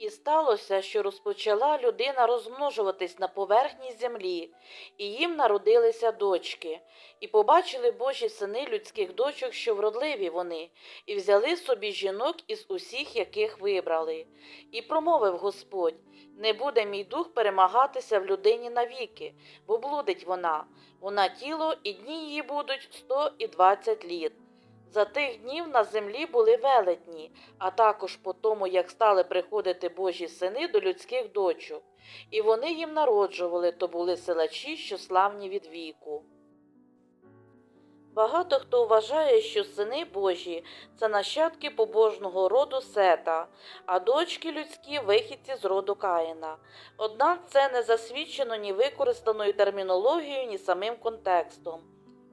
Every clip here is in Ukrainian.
І сталося, що розпочала людина розмножуватись на поверхні землі, і їм народилися дочки, і побачили Божі сини людських дочок, що вродливі вони, і взяли собі жінок із усіх, яких вибрали. І промовив Господь: Не буде мій дух перемагатися в людині навіки, бо блудить вона, вона тіло, і дні її будуть сто і двадцять літ. За тих днів на землі були велетні, а також по тому, як стали приходити Божі сини до людських дочок, і вони їм народжували, то були силачі, що славні від віку. Багато хто вважає, що сини Божі це нащадки побожного роду Сета, а дочки людські вихідці з роду Каїна. Однак це не засвідчено ні використаною термінологією, ні самим контекстом.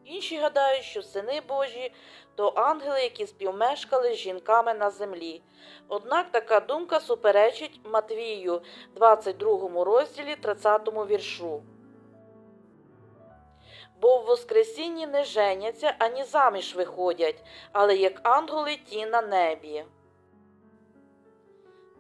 Інші гадають, що сини Божі то ангели, які співмешкали з жінками на землі. Однак така думка суперечить Матвію, 22 розділі 30 віршу. Бо в Воскресінні не женяться, ані заміж виходять, але як ангели ті на небі.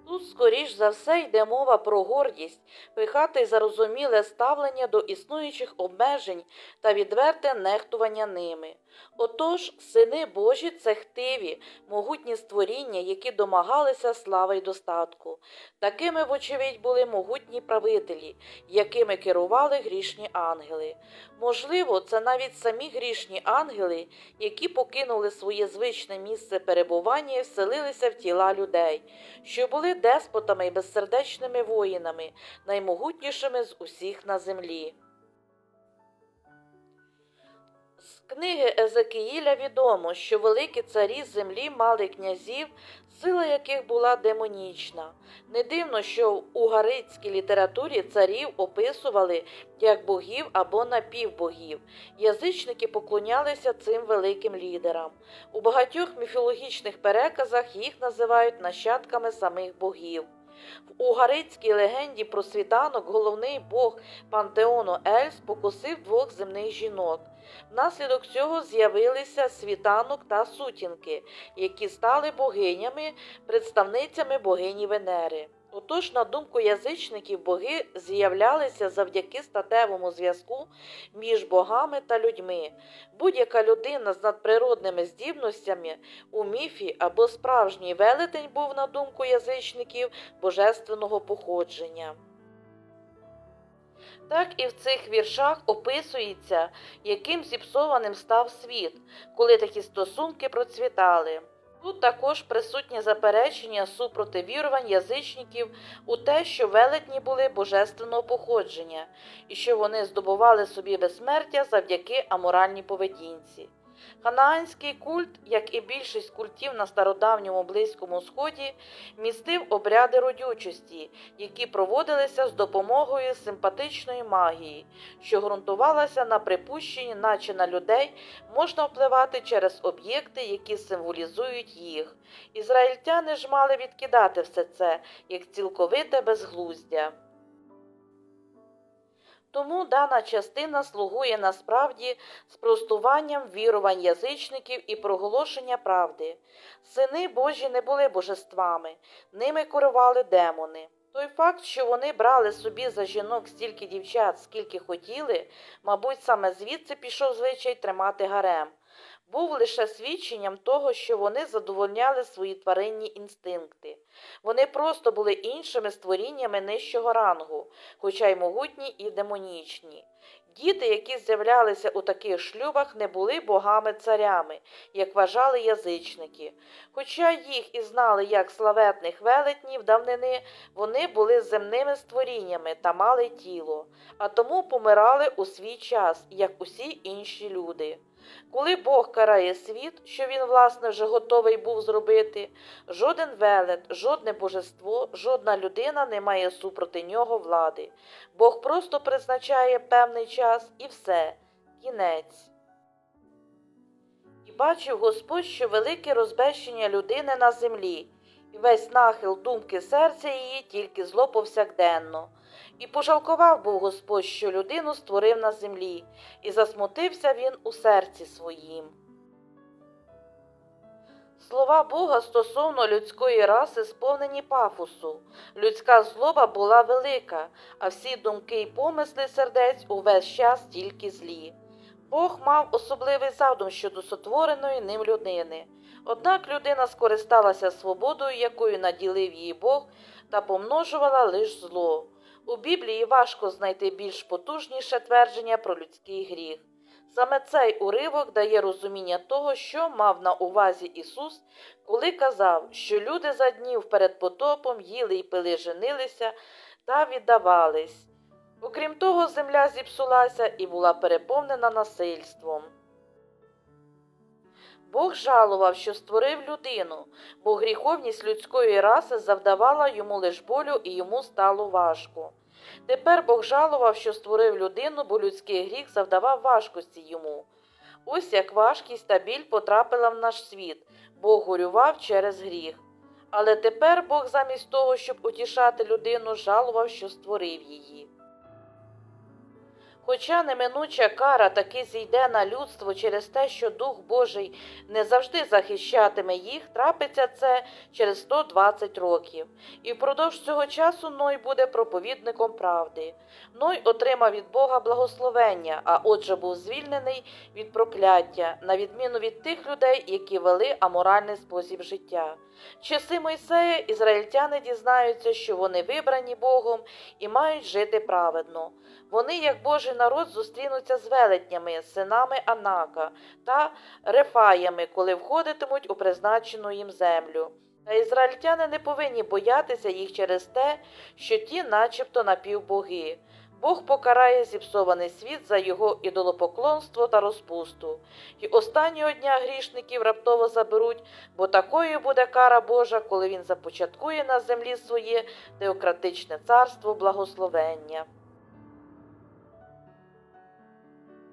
Тут, скоріш за все, йде мова про гордість, пихати зарозуміле ставлення до існуючих обмежень та відверте нехтування ними. Отож, сини Божі це хтиві, могутні створіння, які домагалися слави й достатку. Такими, вочевидь, були могутні правителі, якими керували грішні ангели. Можливо, це навіть самі грішні ангели, які покинули своє звичне місце перебування і вселилися в тіла людей, що були деспотами й безсердечними воїнами, наймогутнішими з усіх на землі. З книги Езекіїля відомо, що великі царі землі мали князів, сила яких була демонічна. Не дивно, що у гарицькій літературі царів описували як богів або напівбогів. Язичники поклонялися цим великим лідерам. У багатьох міфологічних переказах їх називають нащадками самих богів. В угарицькій легенді про світанок головний бог пантеону Ель спокусив двох земних жінок. Внаслідок цього з'явилися світанок та сутінки, які стали богинями, представницями богині Венери. Отож, на думку язичників, боги з'являлися завдяки статевому зв'язку між богами та людьми. Будь-яка людина з надприродними здібностями у міфі або справжній велетень був, на думку язичників, божественного походження. Так і в цих віршах описується, яким зіпсованим став світ, коли такі стосунки процвітали. Тут також присутнє заперечення супроти вірувань язичників у те, що велетні були божественного походження і що вони здобували собі безсмертя завдяки аморальній поведінці. Ханаанський культ, як і більшість культів на стародавньому Близькому Сході, містив обряди родючості, які проводилися з допомогою симпатичної магії, що ґрунтувалася на припущенні, наче на людей можна впливати через об'єкти, які символізують їх. Ізраїльтяни ж мали відкидати все це як цілковите безглуздя. Тому дана частина слугує насправді спростуванням вірувань язичників і проголошення правди. Сини Божі не були божествами, ними керували демони. Той факт, що вони брали собі за жінок стільки дівчат, скільки хотіли, мабуть, саме звідси пішов звичай тримати гарем, був лише свідченням того, що вони задовольняли свої тваринні інстинкти. Вони просто були іншими створіннями нижчого рангу, хоча й могутні і демонічні. Діти, які з'являлися у таких шлюбах, не були богами-царями, як вважали язичники. Хоча їх і знали як славетних велетнів давнини, вони були земними створіннями та мали тіло, а тому помирали у свій час, як усі інші люди. Коли Бог карає світ, що він, власне, вже готовий був зробити, жоден велет, жодне божество, жодна людина не має супроти нього влади. Бог просто призначає певний час і все, кінець. І бачив Господь, що велике розбещення людини на землі, і весь нахил думки серця її тільки зло повсякденно. І пожалкував був Господь, що людину створив на землі, і засмутився він у серці своїм. Слова Бога стосовно людської раси сповнені пафосу. Людська злоба була велика, а всі думки й помисли сердець увесь час тільки злі. Бог мав особливий задум щодо сотвореної ним людини. Однак людина скористалася свободою, якою наділив її Бог, та помножувала лиш зло. У Біблії важко знайти більш потужніше твердження про людський гріх. Саме цей уривок дає розуміння того, що мав на увазі Ісус, коли казав, що люди за днів перед потопом їли й пили, женилися та віддавались. Окрім того, земля зіпсулася і була переповнена насильством. Бог жалував, що створив людину, бо гріховність людської раси завдавала йому лиш болю і йому стало важко. Тепер Бог жалував, що створив людину, бо людський гріх завдавав важкості йому. Ось як важкість та біль потрапила в наш світ, Бог горював через гріх. Але тепер Бог замість того, щоб утішати людину, жалував, що створив її. Хоча неминуча кара таки зійде на людство через те, що Дух Божий не завжди захищатиме їх, трапиться це через 120 років. І впродовж цього часу Ной буде проповідником правди. Ной отримав від Бога благословення, а отже був звільнений від прокляття, на відміну від тих людей, які вели аморальний спосіб життя. Часи Мойсея ізраїльтяни дізнаються, що вони вибрані Богом і мають жити праведно. Вони, як Божий народ, зустрінуться з велетнями, синами Анака та рефаями, коли входитимуть у призначену їм землю. Та ізраїльтяни не повинні боятися їх через те, що ті, начебто, напівбоги. Бог покарає зіпсований світ за його ідолопоклонство та розпусту, і останнього дня грішників раптово заберуть, бо такою буде кара Божа, коли він започаткує на землі своє теократичне царство благословення.